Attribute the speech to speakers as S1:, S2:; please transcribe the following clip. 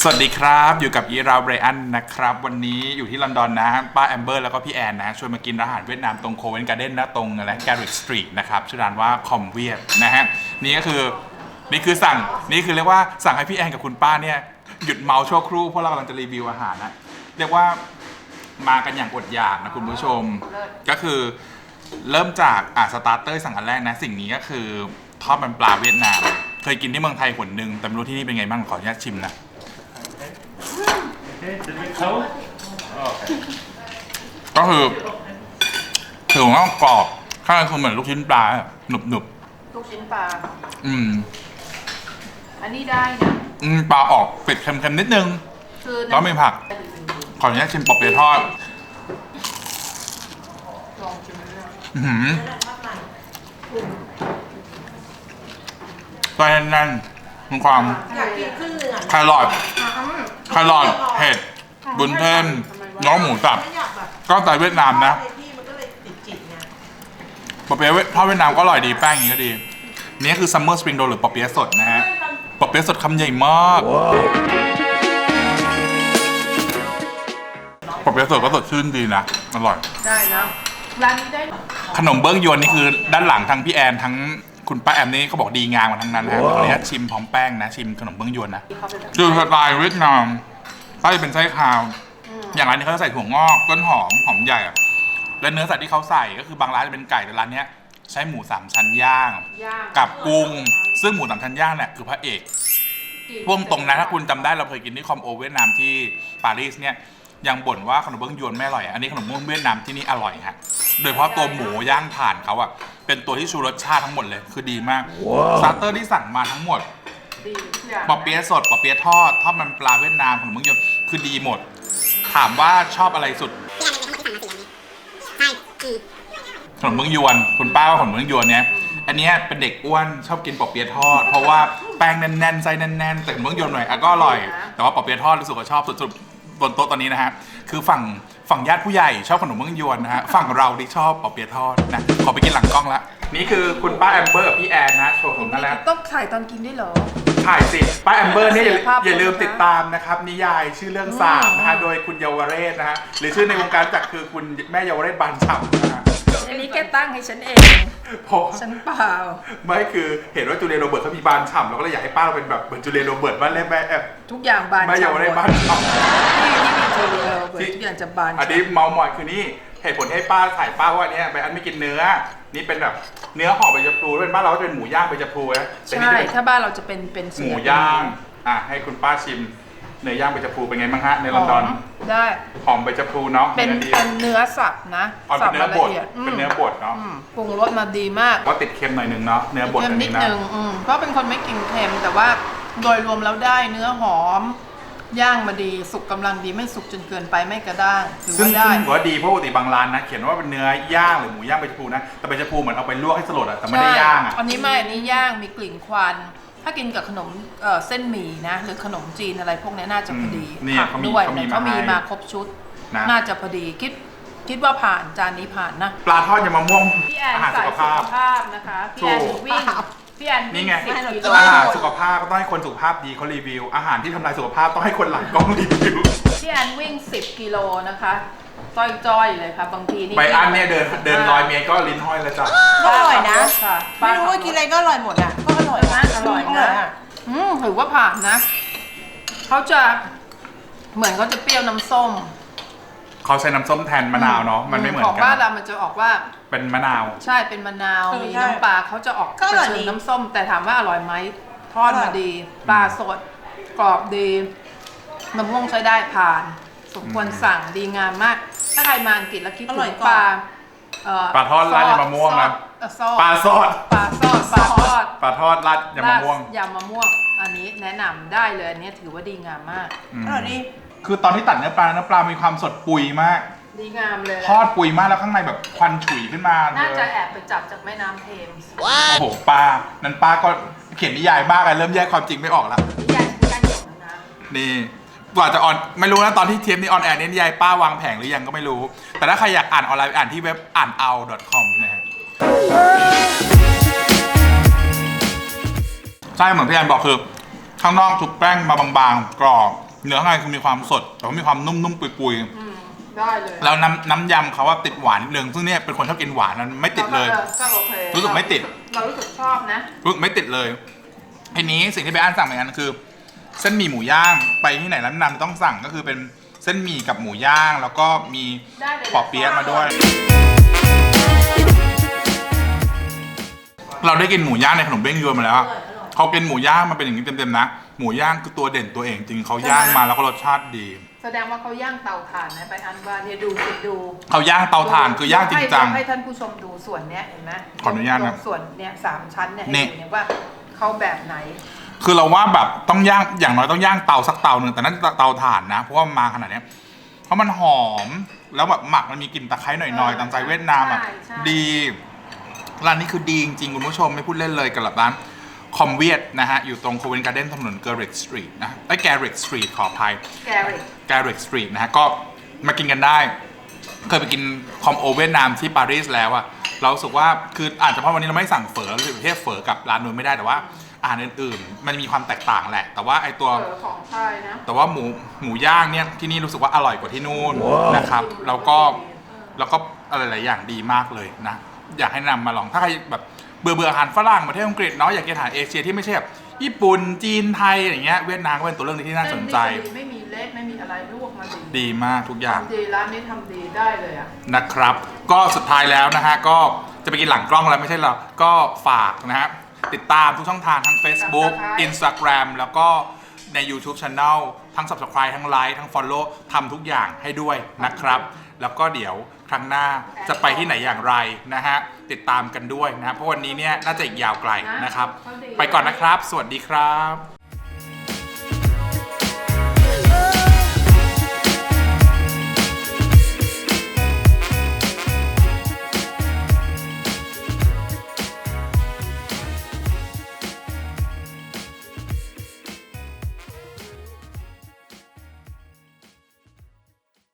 S1: สวัสดีครับ อยู่กับยีราเบรอันนะครับ วันนี้อยู่ที่ลอนดอนนะ ป้าแอมเบอร์แล้วก็พี่แอนนะชวนมากินอาหารเวียดนามตรงโคเวนการ์เด้นนะตรงอะไรแกริกสตรีทนะครับชื่อร้านว่าคอมเวียดนะฮะนี่ก็คือนี่คือสั่งนี่คือเรียกว่าสั่งให้พี่แอนกับคุณป้าเนี่ยหยุดเมาชั่วครู่เพราะเรากำลังจะรีวิวอาหารนะเรียกว่ามากันอย่างอดอยากนะคุณผู้ชม ก็คือเริ่มจากอ่าสตาร์เตอร์สั่งอันแรกนะ สิ่งนี้ก็คือทอดมันปลาเวียดนาม เคยกินที่เมืองไทยหนหนึ่งแต่ไม่รู้ที่นี่เป็นไงบ้างขออนุญาตชิมนะ ก็คือถือว่ากรอบข้างในคือเหมือนลูกชิ้นปลาหนุบหนุบ
S2: ลูกชิ้นปลา
S1: ๆอืม
S2: อันนี้ได้นะ
S1: อืมปลาออกเผ็ดเค็มๆนิดนึง
S2: คือ
S1: แล้วมีผัก ขออนุญาตชิมปอบเปี๊ยะทอด
S2: ลองชิมเรื่อง
S1: อื้อหือไส้แน่นๆมีความ
S3: อยากกินครึ่งหนึ่งอะ
S1: แครอท แครอทเห็ดบุญเส้นน้องหมูสับ
S3: ไม่อยากแบบ
S1: ก็สไตล์เวียดนามนะ
S3: ในที่มันก็เลยติดจิตไง
S1: ปอเปี๊ยะทอดเวียดนามก็อร่อยดีแป้งอย่างนี้ก็ดี นี่คือซัมเมอร์สปริงโรลหรือปอเปี๊ยะสดนะฮะปอเปี๊ยะสดคำใหญ่มากปอเปี๊ยะสดก็สดชื่นดีนะอร่อย
S2: ได้นะร้านนี้ได้
S1: ขนมเบื้องยวนนี่คือด้านหลังทั้งพี่แอนทั้ง คุณป้าแอมนี่เขาบอกดีงามมาทั้งนั้นนะฮะขออนุญาตชิมพร้อมแป้งนะชิมขนมเบื้องยวนนะ
S2: เขาเป็นแบบ
S1: คือสไตล์เวียดนามไส้เป็นไส้คาว อย่างร้านนี้เขาจะใส่ถั่วงอกต้นหอมหอมใหญ่อะและเนื้อสัตว์ที่เขาใส่ก็คือบางร้านจะเป็นไก่แต่ร้านเนี้ยใช้หมูสามชั้นย่าง
S2: ย่าง
S1: กับกุ้งซึ่งหมูสามชั้นย่างเนี่ยคือพระเอกพวงตรงนะถ้าคุณจำได้เราเคยกินที่คอมโอเวียดนามที่ปารีสเนี่ยยังบ่นว่าขนมเบื้องยวนไม่อร่อยอะอันนี้ขนมเบื้องเวียดนามที่นี่อร่อยฮะโดยเฉพาะตัวหมูย่างถ่านเขาอะ เป็นตัวที่ชูรสชาติทั้งหมดเลย คือดีมากสตาร์เตอร์ที่สั่งมาทั้งหมด
S2: ดีทุกอย่าง
S1: ปอเปี๊ยะสดปอเปี๊ยะทอดทอดมันปลาเวียดนามขนมเบื้องยวนคือดีหมด ถามว่าชอบอะไรสุดขนมเบื้องยวนคุณป้าว่าขนมเบื้องยวนเนี่ยอันเนี้ยเป็นเด็กอ้วนชอบกินปอเปี๊ยะทอด เพราะว่าแป้งแน่นๆไส้แน่นๆแต่ขนมเบื้องยวนหน่อยอะก็อร่อย แต่ว่าปอเปี๊ยะทอดรู้สึกว่าชอบสุดๆบนโต๊ะตอนนี้นะฮะคือฝั่ง ฝั่งญาติผู้ใหญ่ชอบขนมเบื้องยวนนะฮะ ฝั่งเราที่ชอบปอเปี๊ยะทอดนะ ขอไปกินหลังกล้องละ นี่คือคุณป้าแอมเบอร์กับพี่แอนนะ โชว์ผมนั่นแหละ
S2: ต้องถ่ายตอนกินด้วยเหรอ
S1: ถ่ายสิป้าแอมเบอร์เนี่ยอย่า
S2: เสียภาพ
S1: อย่าลืม
S2: นะคะ
S1: ติดตามนะครับ นิยายชื่อเรื่องสามนะฮะ โดยคุณเยาวเรศนะฮะ หรือชื่อในวงการรู้จักคือคุณแม่เยาวเรศบานฉ่ำนะฮะ
S2: อันนี้แกตั้งให้ฉันเอง
S1: เพราะ
S2: ฉันเปล่า
S1: ไม่คือเห็นว่าจูเลียโรเบิร์ตเขามีบานฉ่ำเราก็เลยอยากให้ป้าเราเป็นแบบเหมือนจูเลียโรเบิร์ตบ้านเล่นแม่แอบ
S2: ทุกอย่างบาน
S1: แม่เยาวเรศบาน
S2: ฉ่ำ
S1: ฉ่
S2: ที่ที่มีจูเลียโรเบิร์
S1: ที่
S2: ตทุกอย่างจะบานำ
S1: อันนี้เมาหมอยคือนี่เหตุผลให้ป้าถ่ายป้าว่าเนี่ยไปอันไม่กินเนื้อ นี่เป็นแบบเนื้อห่อใบชะพลูเป็นบ้านเราก็จะเป็นหมูย่างใบชะพลูนะแต่นี่
S2: ใช่
S1: จะเป็น
S2: ถ้าบ้านเราจะเป็นเป็น
S1: หมูย่าง อะให้คุณป้าชิมเนื้อย่างใบชะพลูเป็นไงบ้างฮะในลอนดอน
S2: ได้
S1: หอมใบชะพลูเนาะ
S2: เป็น
S1: ดี
S2: เป็นเนื้อสับนะ
S1: อ๋อ
S2: สั
S1: เป็นเนื้
S2: มา
S1: อบ
S2: ละ
S1: ด
S2: เอียด
S1: เป็นเนื้อบดเนาะ
S2: มปรุงรสมาดีมาก
S1: ว่าติดเค็มหน่อยหนึงเนาะเนื้อบด
S2: เค็ม
S1: อัน
S2: นิด
S1: นี้นะ
S2: นึงอืมเพราะเป็นคนไม่กินเค็มแต่ว่าโดยรวมแล้วได้เนื้อหอม ย่างมาดีสุกกำลังดีไม่สุกจนเกินไปไม่กระด้างถือ
S1: ซึ่ง
S2: ว่าได้
S1: ซึ่งถือว่าดีเพราะปกติบางร้านนะ เขียนว่าเป็นเนื้อย่างหรือหมูย่างใบชะพลูนะ แต่ใบชะพลูเหมือนเอาไปลวกให้สลดอะแต่ไม่ได้ย่างอะ
S2: ใช่อันนี้ไม่ อันนี้ย่างมีกลิ่นควัน ถ้ากินกับขนมเอ่อเส้นหมี่นะ หรือขนมจีนอะไรพวกนี้น่าจะพอดี
S1: อืมเนี่ย
S2: ผัก
S1: เขามี
S2: ด้วย
S1: เขามี
S2: เนี่ยเขามี
S1: มาให้
S2: มาครบชุด
S1: นะ
S2: น่าจะพอดีคิดคิดว่าผ่านจานนี้ผ่านนะ
S1: ปลาทอดยำมะม่วง
S2: พี่แอน
S1: อาหาร
S2: สา
S1: สุ
S2: ย
S1: ข
S2: สุ
S1: ภาพ
S2: ขภาพนะคะ พี่แอน
S1: ถูก
S2: วิ่ง พี่แอนวิ่
S1: นี่
S2: ง
S1: ไง
S2: สิบกิโล
S1: อาหารสุขภาพก็ต้องให้คนสุขภาพดีเขารีวิว อาหารที่ทำลายสุขภาพต้องให้คนหลังกล้องรีวิว
S2: พี่แอนวิ่ง10กิโลนะคะจ้อยๆเลยค่ะบางทีนี่
S1: ใบอันเนี่ยเดินเดินลอยเมตรก็ลิ้นห้อยแล้วจ้ะ
S3: ก็อร่อยนะ
S2: ค่ะ
S3: ไม่รู้ว่ากินอะไรก็อร่อยหมดอะ ก็อร่อยนะ
S2: อร่อยนะ
S3: อะ
S2: อืมถือว่าผ่านนะ เขาจะเหมือนเขาจะเปรี้ยวน้ำส้ม
S1: เขาใช้น้ำส้มแทนมะนาวเนาะมันไม่เหมือน
S2: ของ
S1: กั
S2: บ้าน
S1: น
S2: เรามันจะออกว่า
S1: เป็นมะนาว
S2: ใช่เป็นมะนาวมีน้ำปลาเขาจะออก
S3: ก็อร่อย
S2: เชิ
S3: ดี
S2: ญน้ำส้ม แต่ถามว่าอร่อยไหมทอด
S3: อร่
S2: มา
S3: อย
S2: ดี ปลาสดกรอบดีมะม่วงใช้ได้ผ่าน สมควรสั่งดีงามมาก ถ้าใครมาอังกฤษแล้วคิด
S3: อ
S2: ถึ
S3: ร่อย
S2: ง
S3: กรอบ
S2: ปลาเอ่อ
S1: ปลาทอดราดยำมะม่วงนะ
S2: ซอสซอส
S1: ปลาซอส
S2: ปลาซอสปลาทอด
S1: ปลาทอดราดยำมะม่วง
S2: ราดยำมะม่วง อันนี้แนะนำได้เลยอันนี้ถือว่าดีงามมาก
S1: อืม
S3: อร่อยดี
S1: คือตอนที่ตัดเนื้อปลาเนื้อปลา มีความสดปุยมาก
S2: ดีงามเลย
S1: ทอดปุยมากแล้วข้างในแบบควันฉุยขึ้นมาเลย
S2: น่าจะแอบไปจับจากแม่น้ำเทมส์
S1: โอ้โหปลา นั้นปลาก็เขียนนิยายมากเลยเริ่มแยกความจริงไม่ออกแล้ว
S2: นิยายการหยกนะ
S1: นี่กว่าจะออนไม่รู้นะตอนที่เทปนี้ออนแอร์นี่นิยายป้าวางแผงหรือยังก็ไม่รู้ แต่ถ้าใครอยากอ่านออนไลน์ไปอ่านที่เว็บอ่านเอา .com นะฮะใช่เหมือนพี่แอนบอกคือ ข้างนอกชุบแป้งมาบางๆกรอบ เนื้อข้างในคือมีความสด แต่ว่ามีความนุ่มๆ ปุย
S2: อืมได้เลย
S1: ๆ แล้วน้ำน้ำยำเขาว่าติดหวานนิดนึงซึ่งเนี่ยเป็นคนชอบกินหวานนั้นไม่ติดเลย
S2: ออก็โอเค
S1: รู้สึกไม่ติด
S2: เรารู้สึกชอบนะ
S1: รู้สึกไม่ติดเลยทีนี้สิ่งที่ไปอ่านสั่งเหมือนกันคือ เส้นหมี่หมูย่างไปที่ไหนร้านนำต้องสั่งก็คือเป็นเส้นหมี่กับหมูย่าง แล้วก็มี
S2: ได้เลย
S1: ปอเปี๊ยะมาด้วย เราได้กินหมูย่างในขนมเบ้งยวนมาแล้วอะเขากินหมูย่างมาเป็นอย่างนี้เต็มๆนะ หมูย่างคือตัวเด่นตัวเองจริงเขาย่างมาแล้วก็รสชาติดี
S2: แสดงว่าเขาย่างเตาถ่านนะไปอันว่าเนี่ยดูสิดู
S1: เขาย่างเตาถ่านคือย่างจริงจัง
S2: ให้ให้ท่านผู้ชมดูส่วนเนี้ยเห็นไหม
S1: ขออนุญาตนะ
S2: ตรงส่วนเนี้ยสามชั้นเนี่ยให้
S1: นี่
S2: ดูเนี่ยว่าเขาแบบไหน
S1: คือเราว่าแบบต้องย่างอย่างน้อยต้องย่างเตาสักเตาหนึ่งแต่นั่นเตาถ่านนะเพราะว่ามาขนาดเนี้ยเพราะมันหอมแล้วแบบหมักมันมีกลิ่นตะไคร้หน่อย
S2: เออ
S1: ๆตามใจเวียดนามอะ
S2: ใช่ใช่
S1: ดีร้านนี้คือดีจริงๆคุณผู้ชมไม่พูดเล่นเลยกับร้าน คอมเวียดนะฮะ อยู่ตรงโคเวนการ์เด้นถนนเกอริกสตรีทนะไอ้แกริกสตรีทขออภัย
S2: แกริก
S1: แกริกสตรีทนะฮะ ก็มากินกันได้ เคยไปกินคอมโอเวียดนามที่ปารีสแล้วอะเรารู้สึกว่าคืออาจจะเพราะวันนี้เราไม่สั่งเฝอเราเทียบเฝอกับร้านนู้นไม่ได้แต่ว่าอาหารอื่นๆ มันมีความแตกต่างแหละ แต่ว่าไอตัว
S2: เออของไทยนะ
S1: แต่ว่าหมูหมูย่างเนี่ยที่นี่รู้สึกว่าอร่อยกว่าที่นู่นนะครับแล้วก็แล้วก็อะไรหลายอย่างดีมากเลยนะ อยากให้นำมาลองถ้าใครแบบ เบื่อเบื่ออาหารฝรั่งประเทศอังกฤษเนาะอยากกินอาหารเอเชียที่ไม่ใช่แบบญี่ปุ่นจีนไทยอย่างเงี้ยเวียดนามก็เป็นตัวเลือกหนึ่งที่น่าสนใจ
S2: เส้ไม่มีเล็กไม่มีอะไรลวกมาดี
S1: ดีมากทุกอย่าง
S2: ทำดีร้านนี้ทำดีได้เลยอะ
S1: นะครับ ก็สุดท้ายแล้วนะฮะ ก็จะไปกินหลังกล้องแล้วไม่ใช่เหรอก็ฝากนะฮะ ติดตามทุกช่องทางทั้ง Facebook
S2: Subscribe
S1: Instagram แล้วก็ใน YouTube Channel ทั้ง Subscribe ทั้ง Like ทั้ง Follow ทำทุกอย่างให้ด้วยนะครับ แล้วก็เดี๋ยว ครั้งหน้าจะไปที่ไหนอย่างไรนะฮะติดตามกันด้วยนะเพราะวันนี้เนี่ยน่าจะอีกยาวไกลนะครับ ไปก่อนนะครับ สวัสดีครับ